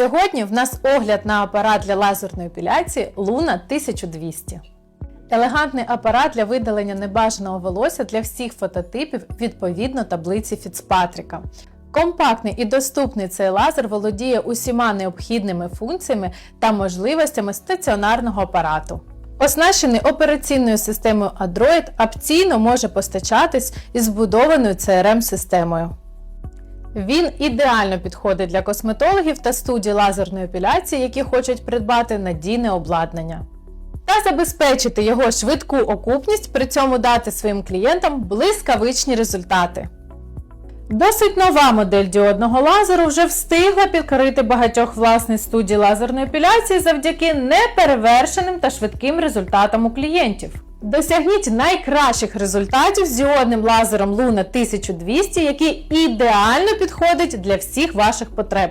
Сьогодні в нас огляд на апарат для лазерної епіляції Luna 1200. Елегантний апарат для видалення небажаного волосся для всіх фототипів відповідно таблиці Фіцпатріка. Компактний і доступний цей лазер володіє усіма необхідними функціями та можливостями стаціонарного апарату. Оснащений операційною системою Android, опційно може постачатись із збудованою CRM-системою. Він ідеально підходить для косметологів та студій лазерної епіляції, які хочуть придбати надійне обладнання. Та забезпечити його швидку окупність, при цьому дати своїм клієнтам блискавичні результати. Досить нова модель діодного лазеру вже встигла підкорити багатьох власних студій лазерної епіляції завдяки неперевершеним та швидким результатам у клієнтів. Досягніть найкращих результатів з діодним лазером Luna 1200, який ідеально підходить для всіх ваших потреб.